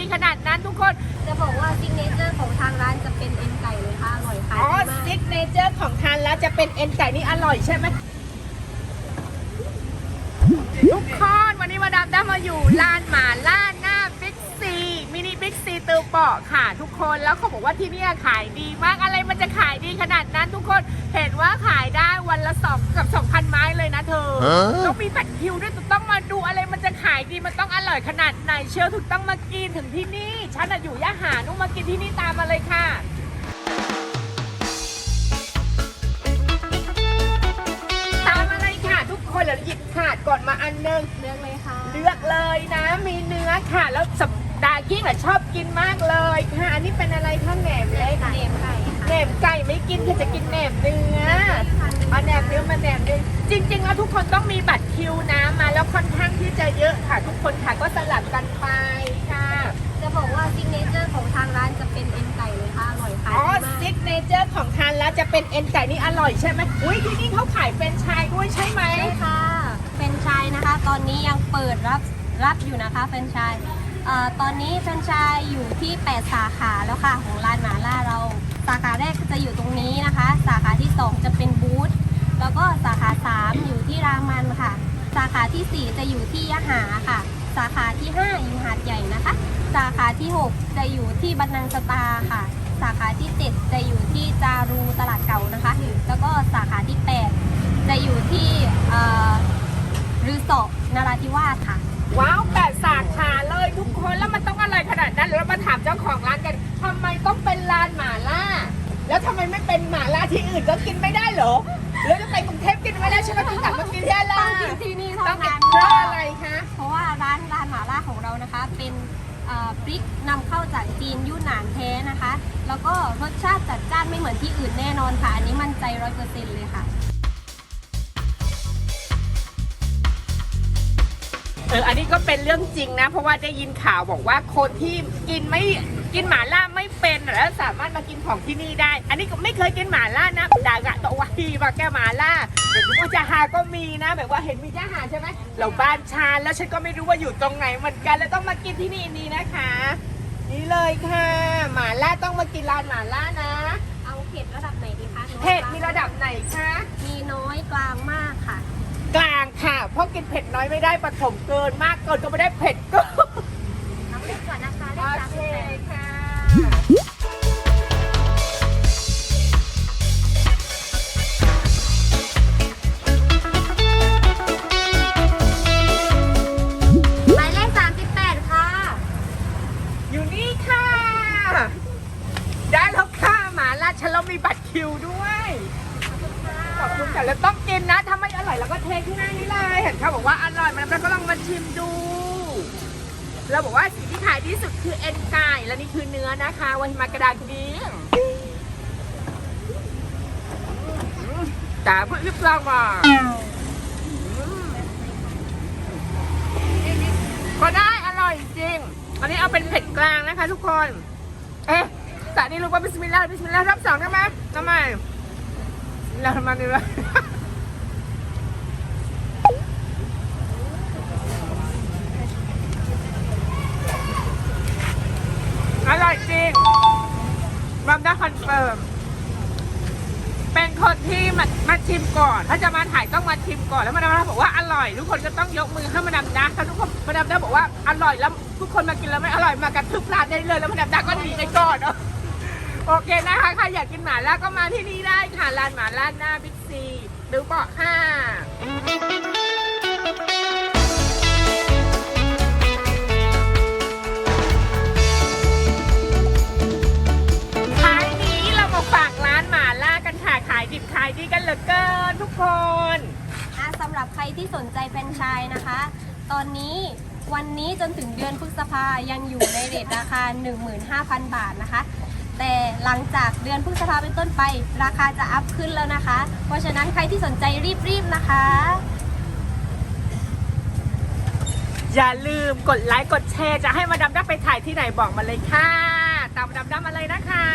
ดีขนาดนั้นทุกคน จะบอกว่าซิกเนเจอร์ของทางร้านจะเป็นเอ็นไก่เลยค่ะ อร่อยค่ะอ๋อดีมากซิกเนเจอร์ของทานแล้วจะเป็นเอ็นไก่นี่อร่อยใช่ไหมทุกคนวันนี้มาดามได้มาอยู่ร้านหมาล่าหน้าบิ๊กซีมินิบิ๊กซีตือเปาะค่ะ ทุกคนแล้วเขาบอกว่าที่เนี่ยขายดีมากอะไรมันจะขายดีขนาดนั้นทุกคนเห็นว่าขายได้วันละสองกับสองพันไม้เลยนะเธอฮะต้องมีบัตรคิวด้วยต้องมาดูอะไรมันจะขายดีมันต้องอ ร่อยขนาดไหนเชียวถึงต้องมากินถึงที่นี่ฉันอะอยู่ยะหานุ่งมากินที่นี่ตามมาเลยค่ะ ตามอะไรค่ะ ทุกคนเราหยิบขาดก่อนมาอันหนึง เลือกเลยค่ะ เลือกเลยนะ มีเนื้อค่ะ แล้วสัปดาห์กี้น่ะชอบกินมากเลยค่ะ อันนี้เป็นอะไรคะแหนมเล็กเนมไก่ค่ะ แหนมไก่ไม่กินคือจะกินแหนมเนื้อเอาแหนมเนื้อมาแหนมเนื้อจริง ๆ แล้วทุกคนต้องมีบัตรคิวนะมา แล้วค่อนข้างที่จะเยอะค่ะ ทุกคนค่ะก็สลับกันไปค่ะจะบอกว่าซิกเนเจอร์ของทางร้านจะเป็นเอ็นไก่เลยค่ะอร่อยค่ะอ๋อดีมากซิกเนเจอร์ของทานแล้วจะเป็นเอ็นไก่นี่อร่อยใช่ไหมอุ้ยที่นี่เขาขายเป็นไชายด้วยใช่ไหมใช่ค่ะเป็นไชายนะคะ ตอนนี้ยังเปิดรับรับอยู่นะคะเป็นไชายเอ่อตอนนี้เป็นไชายอยู่ที่ 8 สาขาแล้วค่ะ ของร้านหมาล่าเรา สาขาแรกจะอยู่ตรงนี้นะคะ สาขาที่ 2 จะเป็นบูธ แล้วก็สาขา 3 อยู่ที่รามันค่ะ สาขา ที่ 4 จะอยู่ที่ยะหาค่ะ สาขาที่ 5 อยู่หาดใหญ่นะคะ สาขาที่ 6 จะอยู่ที่บันนังสตาค่ะ สาขาที่ 7 จะอยู่ที่จารูตลาดเก่านะคะ แล้วก็สาขาที่ 8 จะอยู่ที่เอ่อรือสอนราธิวาสค่ะ ว้าวแปดสาขาเลยทุกคนแล้วมันต้องอะไรขนาดนั้นเรามาถามเจ้าของร้านกันทำไมต้องเป็นร้านหมาล่า แล้วทำไมไม่เป็นหมาล่าที่อื่นก็กินไม่ได้เหรอ แล้วจะไปกรุงเทพกินไม่ได้ใช่ไหมต้องกลับมากินที่อะไรต้องกินที่นี่เท่าต้องกินั้นนเพราะอะไรคะ เพราะว่าร้านร้านหมาล่าของเรานะคะ เป็นเอ่อพริกนำเข้าจากจีนยูนนานแท้นะคะ แล้วก็รสชาติจัดจ้านไม่เหมือนที่อื่นแน่นอนค่ะ อันนี้มั่นใจร้อยเปอร์เซ็นต์เลยค่ะ เออ อันนี้ก็เป็นเรื่องจริงนะ เพราะว่าได้ยินข่าวบอกว่าคนที่กินไม่กินหมาล่าไม่เป็นแของที่นี่ได้ อันนี้ก็ไม่เคยกินหมาล่านะดากะตะวาฮีมาแก้หมาล่าเดี๋ยวว่าจะหาก็มีนะ แบบว่าเห็นมีจะหาใช่ไหมเราบ้านชานแล้วฉันก็ไม่รู้ว่าอยู่ตรงไหนเหมือนกัน แล้วต้องมากินที่นี่นี่นะคะ นี่เลยค่ะ หมาล่าต้องมากินร้านหมาล่านะเอาเผ็ดระดับไหนดีคะน้อยเผ็ดกลางมีระดับไหนคะมีน้อยกลางมากค่ะ กลางค่ะ เพราะกินเผ็ดน้อยไม่ได้ปฐมเกินมากเกินก็ไม่ได้เผ็ดก็น้ ฉันเรามีบัตรคิวด้วย ขอบคุณค่ะแล้วต้องกินนะ ถ้าไม่อร่อยเราก็เทที่หน้านี้เลย เห็นเขาบอกว่าอร่อยมันเราก็ลองมาชิมดู เราบอกว่าสิ่งที่ขายที่สุดคือเอ็นไก่และนี่คือเนื้อนะคะวันมากระดาษดีแต่เพื่อนรีบลองมาก็ได้อร่อยจริง อันนี้เอาเป็นเผ็ดกลางนะคะทุกคน เอ๊ะ แต่นี่รู้ว่าบิสมิลลาห์บิสมิลลาห์รอบสองได้ไหมทำไมเราห์มาดีว่าอร่อยจริงบัมได้คอนเฟิร์มเป็นคนที่มามาชิมก่อน ถ้าจะมาถ่ายต้องมาชิมก่อนแล้วมาดามดาบอกว่าอร่อย ทุกคนก็ต้องยกมือให้มาดามดาถ้าทุกคนมาดามดาบอกว่าอร่อยแล้วทุกคนมากินแล้วไม่อร่อยมากระทึบร้านได้เลยแล้วมาดามดาก็หนีไปก่อนเนาะ โอเคนะคะ ใครอยากกินหมาล่าก็มาที่นี่ได้ค่ะร้านหมาล่าหน้าบิ๊กซีหรือเบาะห้าท้ายนี้เรามาฝากร้านหมาล่ากันค่ะ ขายดิบขายดีกันเหลือเกินทุกคน อะสำหรับใครที่สนใจเป็นไชายนะคะ ตอนนี้วันนี้จนถึงเดือนพฤษภายังอยู่ในเรทราคา 15,000 บาทนะคะ แต่หลังจากเดือนพฤษภาเป็นต้นไป ราคาจะอัพขึ้นแล้วนะคะ เพราะฉะนั้นใครที่สนใจรีบๆนะคะ อย่าลืมกดไลค์กดแชร์จะให้มาดามด้าไปถ่ายที่ไหนบอกมาเลยค่ะ ตามมาดามด้ามาเลยนะคะ